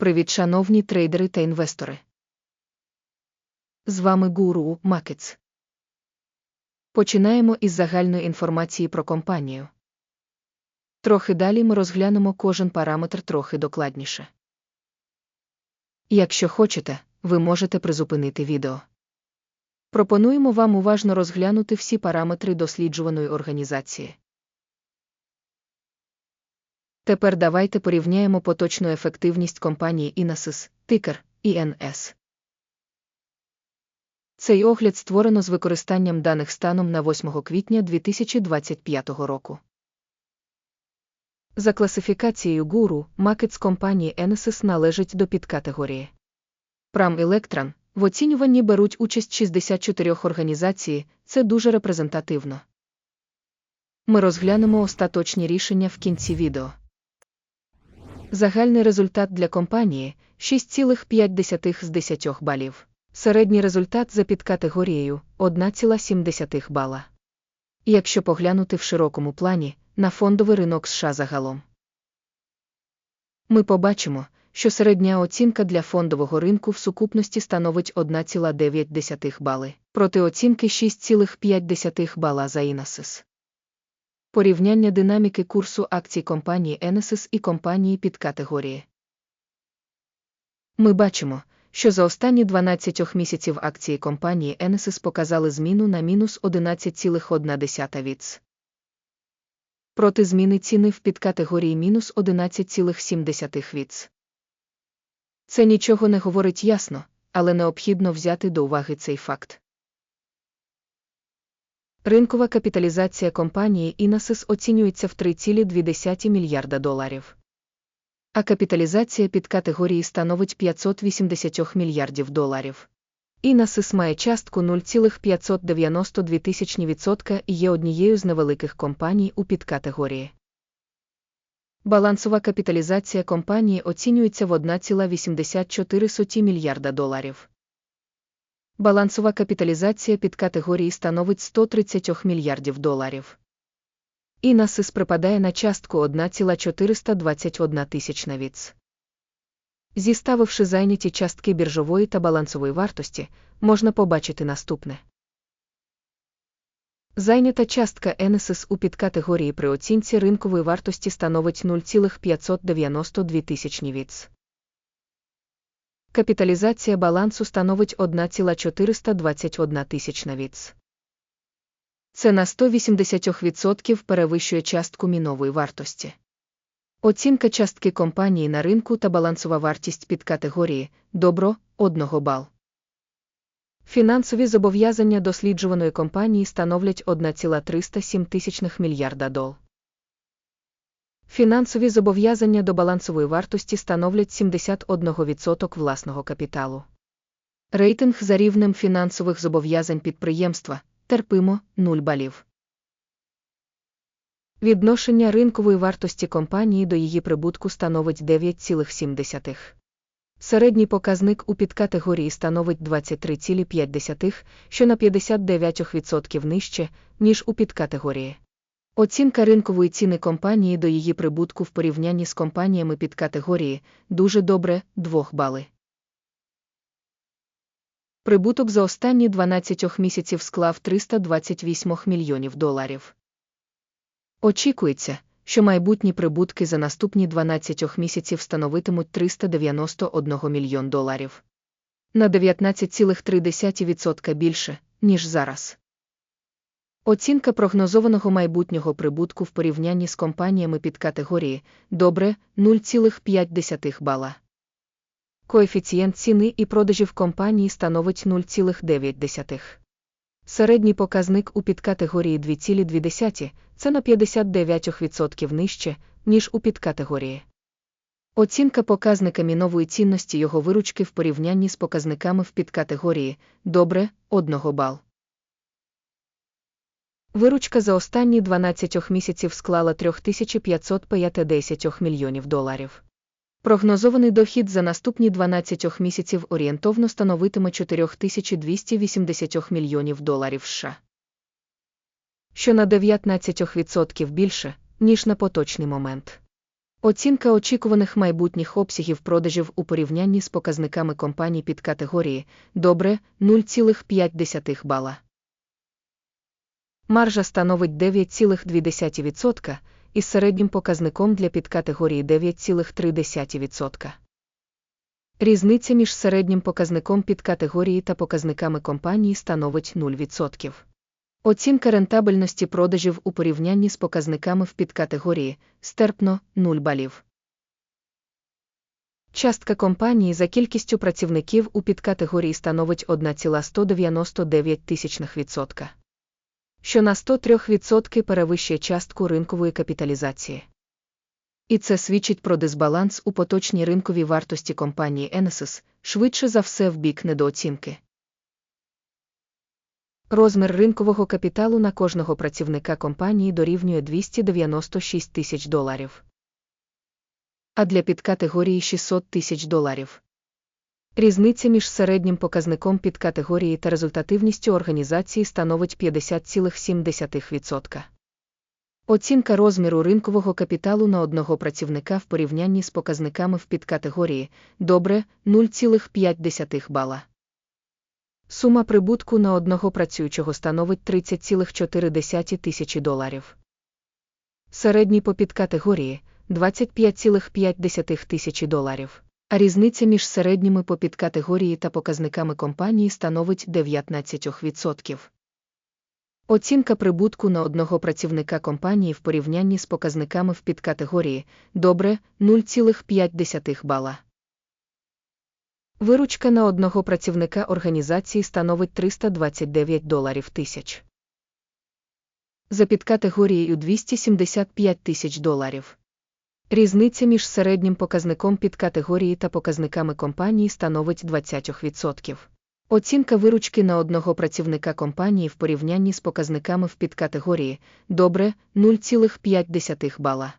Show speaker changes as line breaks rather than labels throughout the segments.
Привіт, шановні трейдери та інвестори. З вами Гуру Макетс. Починаємо із загальної інформації про компанію. Трохи далі ми розглянемо кожен параметр трохи докладніше. Якщо хочете, ви можете призупинити відео. Пропонуємо вам уважно розглянути всі параметри досліджуваної організації. Тепер давайте порівняємо поточну ефективність компанії Inasis, тикер INS. Цей огляд створено з використанням даних станом на 8 квітня 2025 року. За класифікацією гуру, макет з компанії Enesis належить до підкатегорії. Pram Electron в оцінюванні беруть участь 64 організацій, це дуже репрезентативно. Ми розглянемо остаточні рішення в кінці відео. Загальний результат для компанії 6,5 з 10 балів. Середній результат за підкатегорією 1,7 бала. Якщо поглянути в широкому плані на фондовий ринок США загалом, ми побачимо, що середня оцінка для фондового ринку в сукупності становить 1,9 бали, проти оцінки 6,5 бала за Інасис. Порівняння динаміки курсу акцій компанії Enesis і компанії підкатегорії. Ми бачимо, що за останні 12 місяців акції компанії Enesis показали зміну на мінус 11,1 віц. Проти зміни ціни в підкатегорії мінус 11,7 віц. Це нічого не говорить ясно, але необхідно взяти до уваги цей факт. Ринкова капіталізація компанії Inasis оцінюється в 3,2 мільярда доларів. А капіталізація під категорії становить 580 мільярдів доларів. Inasis має частку 0,592% і є однією з невеликих компаній у підкатегорії. Балансова капіталізація компанії оцінюється в 1,84 мільярда доларів. Балансова капіталізація під категорії становить 130 мільярдів доларів. Інасис припадає на частку 1,421 тисячна віц. Зіставивши зайняті частки біржової та балансової вартості, можна побачити наступне. Зайнята частка Енесис у підкатегорії при оцінці ринкової вартості становить 0,592 тисячні віц. Капіталізація балансу становить 1,421 тисячна віц. Це на 180% перевищує частку мінової вартості. Оцінка частки компанії на ринку та балансова вартість під категорії добро 1 бал. Фінансові зобов'язання досліджуваної компанії становлять 1,307 мільярда дол. Фінансові зобов'язання до балансової вартості становлять 71% власного капіталу. Рейтинг за рівнем фінансових зобов'язань підприємства терпимо 0 балів. Відношення ринкової вартості компанії до її прибутку становить 9,7. Середній показник у підкатегорії становить 23,5, що на 59% нижче, ніж у підкатегорії. Оцінка ринкової ціни компанії до її прибутку в порівнянні з компаніями підкатегорії дуже добре 2 бали. Прибуток за останні 12 місяців склав 328 мільйонів доларів. Очікується, що майбутні прибутки за наступні 12 місяців становитимуть 391 мільйон доларів. На 19,3% більше, ніж зараз. Оцінка прогнозованого майбутнього прибутку в порівнянні з компаніями під категорії добре 0,5 бала. Коефіцієнт ціни і продажів компанії становить 0,9. Середній показник у підкатегорії 2,2 це на 59% нижче, ніж у підкатегорії. Оцінка показника мінової цінності його виручки в порівнянні з показниками в підкатегорії добре 1 бал. Виручка за останні 12 місяців склала 3550 мільйонів доларів. Прогнозований дохід за наступні 12 місяців орієнтовно становитиме 4280 мільйонів доларів США. Що на 19% більше, ніж на поточний момент. Оцінка очікуваних майбутніх обсягів продажів у порівнянні з показниками компаній під категорії добре 0,5 бала. Маржа становить 9,2% із середнім показником для підкатегорії 9,3%. Різниця між середнім показником підкатегорії та показниками компанії становить 0%. Оцінка рентабельності продажів у порівнянні з показниками в підкатегорії стерпно 0 балів. Частка компанії за кількістю працівників у підкатегорії становить 1,199 тисячних відсотка, що на 103% перевищує частку ринкової капіталізації. І це свідчить про дисбаланс у поточній ринковій вартості компанії Enesis, швидше за все в бік недооцінки. Розмір ринкового капіталу на кожного працівника компанії дорівнює 296 тисяч доларів. А для підкатегорії 600 тисяч доларів. Різниця між середнім показником підкатегорії та результативністю організації становить 50,7%. Оцінка розміру ринкового капіталу на одного працівника в порівнянні з показниками в підкатегорії добре 0,5 бала. Сума прибутку на одного працюючого становить 30,4 тисячі доларів. Середній по підкатегорії 25,5 тисячі доларів. А різниця між середніми по підкатегорії та показниками компанії становить 19%. Оцінка прибутку на одного працівника компанії в порівнянні з показниками в підкатегорії добре 0,5 бала. Виручка на одного працівника організації становить 329 доларів тисяч. За підкатегорією 275 тисяч доларів. Різниця між середнім показником підкатегорії та показниками компанії становить 20%. Оцінка виручки на одного працівника компанії в порівнянні з показниками в підкатегорії добре 0,5 бала.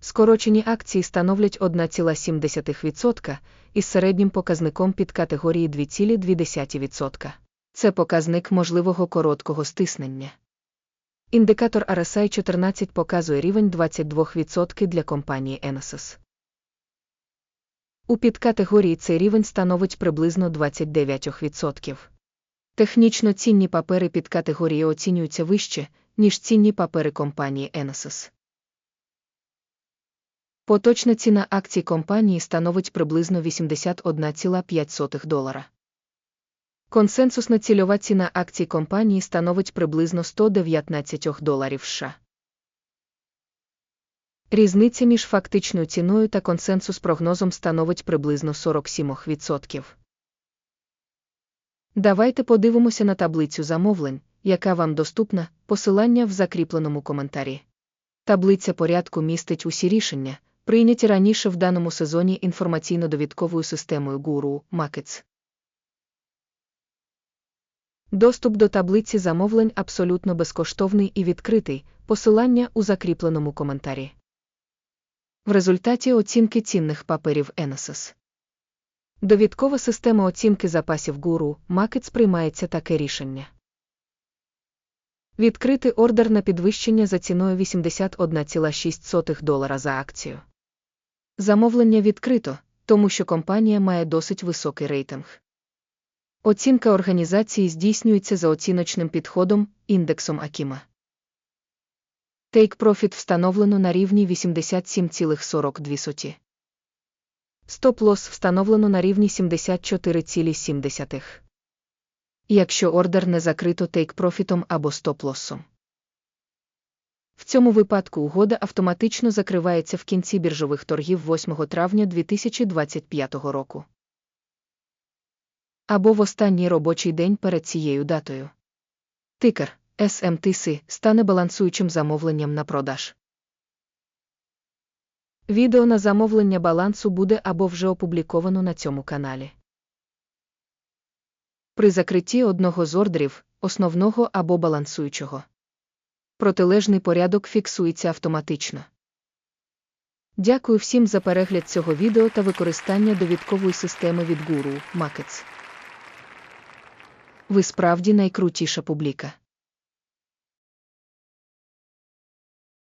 Скорочені акції становлять 1,7% із середнім показником підкатегорії 2,2%. Це показник можливого короткого стиснення. Індикатор RSI 14 показує рівень 22% для компанії Enesis. У підкатегорії цей рівень становить приблизно 29%. Технічно цінні папери підкатегорії оцінюються вище, ніж цінні папери компанії Enesis. Поточна ціна акцій компанії становить приблизно 81,5 долара. Консенсусна цільова ціна акцій компанії становить приблизно 119 доларів США. Різниця між фактичною ціною та консенсус прогнозом становить приблизно 47%. Давайте подивимося на таблицю замовлень, яка вам доступна, посилання в закріпленому коментарі. Таблиця порядку містить усі рішення, прийняті раніше в даному сезоні інформаційно-довідковою системою Guru Markets. Доступ до таблиці замовлень абсолютно безкоштовний і відкритий, посилання у закріпленому коментарі. В результаті оцінки цінних паперів Enesis. Довідкова система оцінки запасів Guru Markets приймається таке рішення. Відкрити ордер на підвищення за ціною 81,6 долара за акцію. Замовлення відкрито, тому що компанія має досить високий рейтинг. Оцінка організації здійснюється за оціночним підходом, індексом Акіма. Take Profit встановлено на рівні 87,42. Стоп-лосс встановлено на рівні 74,7. Якщо ордер не закрито Take Profit або стоп-лоссом. В цьому випадку угода автоматично закривається в кінці біржових торгів 8 травня 2025 року. Або в останній робочий день перед цією датою. Тикер SMTC стане балансуючим замовленням на продаж. Відео на замовлення балансу буде або вже опубліковано на цьому каналі. При закритті одного з ордерів, основного або балансуючого. Протилежний порядок фіксується автоматично. Дякую всім за перегляд цього відео та використання довідкової системи від Guru Markets. Ви справді найкрутіша публіка.